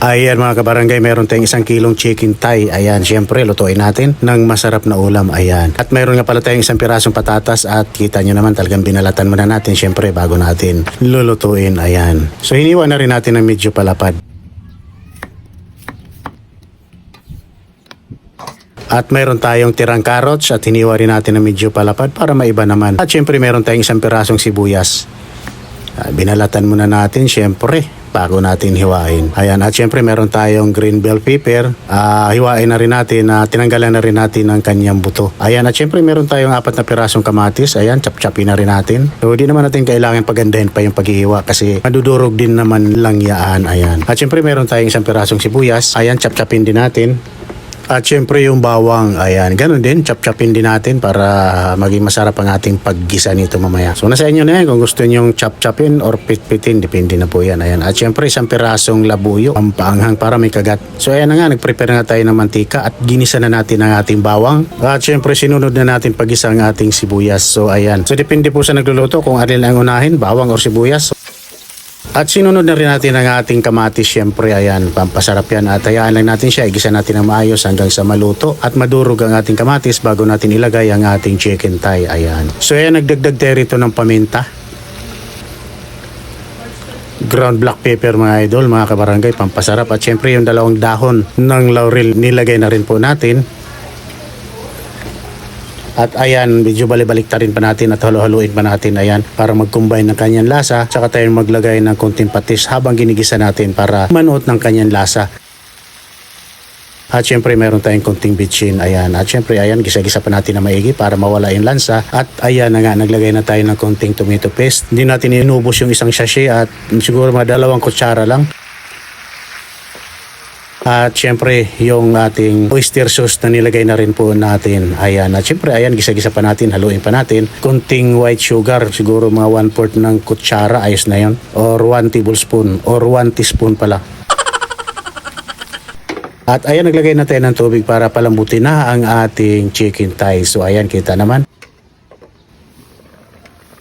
Ayan mga kabarangay, meron tayong isang kilong chicken thigh. Ayan, syempre lutuin natin ng masarap na ulam. Ayan. At meron nga pala tayong isang pirasong patatas at kita nyo naman talagang binalatan muna natin syempre bago natin lulutuin. Ayan. So hiniwa na rin natin ng medyo palapad. At meron tayong tirang carrots at hiniwa rin natin ng medyo palapad para maiba naman. At syempre meron tayong isang pirasong sibuyas. Ah, binalatan muna natin syempre bago natin hiwain. Ayan, at syempre meron tayong green bell pepper. Ah, hiwain na rin natin na tinanggalan na rin natin ng kanyang buto. Ayan, at syempre meron tayong apat na pirasong kamatis. Ayan, chap-chapin na rin natin. So, di naman natin kailangan pagandahin pa yung paghihiwa kasi madudurog din naman lang yaan. Ayan. At syempre meron tayong isang pirasong sibuyas. Ayan, chap-chapin din natin. At syempre yung bawang, ayan, ganun din, chop-chopin din natin para maging masarap ang ating paggisa nito mamaya. So nasa inyo na yan kung gusto nyo chop-chopin or pit-pitin, depende na po yan. Ayan. At syempre isang pirasong labuyo, ang paanghang para may kagat. So ayan na nga, nag-prepare na tayo ng mantika at ginisa na natin ang ating bawang. At syempre sinunod na natin paggisa ang ating sibuyas. So ayan. So depende po sa nagluluto kung alin ang unahin, bawang or sibuyas. At sinunod na rin natin ang ating kamatis, syempre, ayan, pampasarap yan. At hayaan lang natin siya, igisa natin ng maayos hanggang sa maluto at madurog ang ating kamatis bago natin ilagay ang ating chicken thigh, ayan. So ayan, nagdagdag tayo ng paminta. Ground black pepper mga idol, mga kabarangay, pampasarap. At syempre yung dalawang dahon ng laurel nilagay na rin po natin. At ayan, medyo balibalik-tarin pa natin at halo-haluin pa natin ayan para mag-combine ng kanyang lasa. Tsaka tayo maglagay ng konting patis habang ginigisa natin para manuot ng kanyang lasa. At syempre meron tayong konting bitchin. Ayan. At syempre ayan, gisa-gisa pa natin na maigi para mawala yung lansa. At ayan na nga, naglagay na tayo ng konting tomato paste. Hindi natin inubos yung isang sachet at siguro mga dalawang kutsara lang. At syempre, yung ating oyster sauce na nilagay na rin po natin. Ayan. At syempre, ayan, gisa-gisa pa natin, haluin pa natin. Kunting white sugar, siguro mga 1 fourth ng kutsara, ayos na yon Or 1 tablespoon, or 1 teaspoon pala. At ayan, naglagay na tayo ng tubig para palambutin na ang ating chicken thigh. So ayan, kita naman.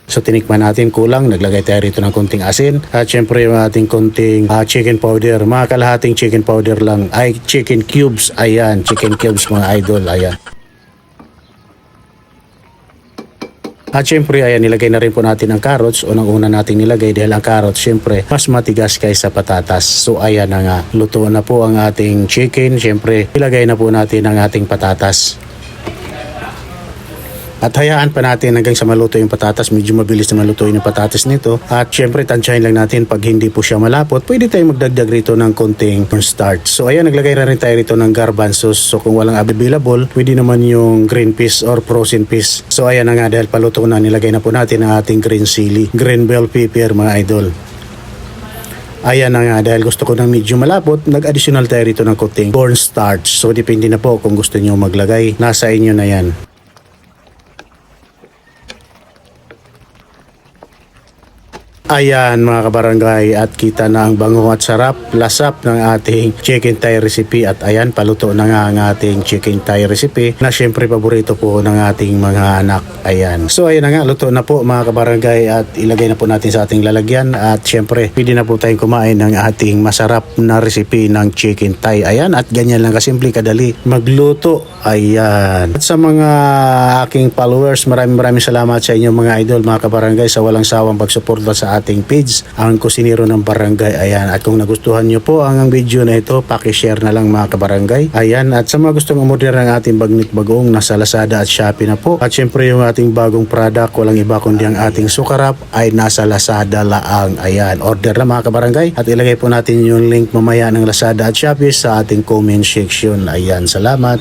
So tinikman natin kulang, naglagay tayo rito ng konting asin at syempre yung ating konting ah, chicken powder, mga kalahating chicken powder lang, ay chicken cubes, ayan, chicken cubes mga idol, ayan. At syempre, ayan, nilagay na rin po natin ang carrots. Unang-una natin nilagay dahil ang carrots, syempre, mas matigas kaysa patatas. So, ayan na nga. Luto na po ang ating chicken. Syempre, ilagay na po natin ang ating patatas. At hayaan pa natin hanggang sa maluto yung patatas. Medyo mabilis na maluto yung patatas nito. At syempre, tansyahin lang natin pag hindi po siya malapot. Pwede tayong magdagdag rito ng konting cornstarch. So ayan, naglagay na rin tayo rito ng garbanzos. So kung walang available, pwede naman yung green peas or frozen peas. So ayan na nga, dahil paluto na, nilagay na po natin ang ating green chili, green bell pepper mga idol. Ayan na nga, dahil gusto ko ng medyo malapot, nag-additional tayo rito ng konting cornstarch. So depende na po kung gusto nyo maglagay. Nasa inyo na yan. Ayan mga kabarangay at kita na ang bango at sarap, lasap ng ating chicken thigh recipe at ayan paluto na nga ang ating chicken thigh recipe na syempre paborito po ng ating mga anak. Ayan. So ayan na nga, luto na po mga kabarangay at ilagay na po natin sa ating lalagyan at syempre pwede na po tayong kumain ng ating masarap na recipe ng chicken thigh. Ayan at ganyan lang kasimple kadali magluto. Ayan. At sa mga aking followers, maraming maraming salamat sa inyo mga idol, mga kabarangay sa walang sawang pagsuporta sa ating page, ang kusinero ng barangay. Ayan. At kung nagustuhan nyo po ang video na ito, pakishare na lang mga kabarangay. Ayan. At sa mga gustong umorder ng ating bagnit bagong, nasa Lazada at Shopee na po. At syempre yung ating bagong product, walang iba kundi ang ating sukarap ay nasa Lazada laang. Ayan. Order na mga kabarangay. At ilagay po natin yung link mamaya ng Lazada at Shopee sa ating comment section. Ayan. Salamat.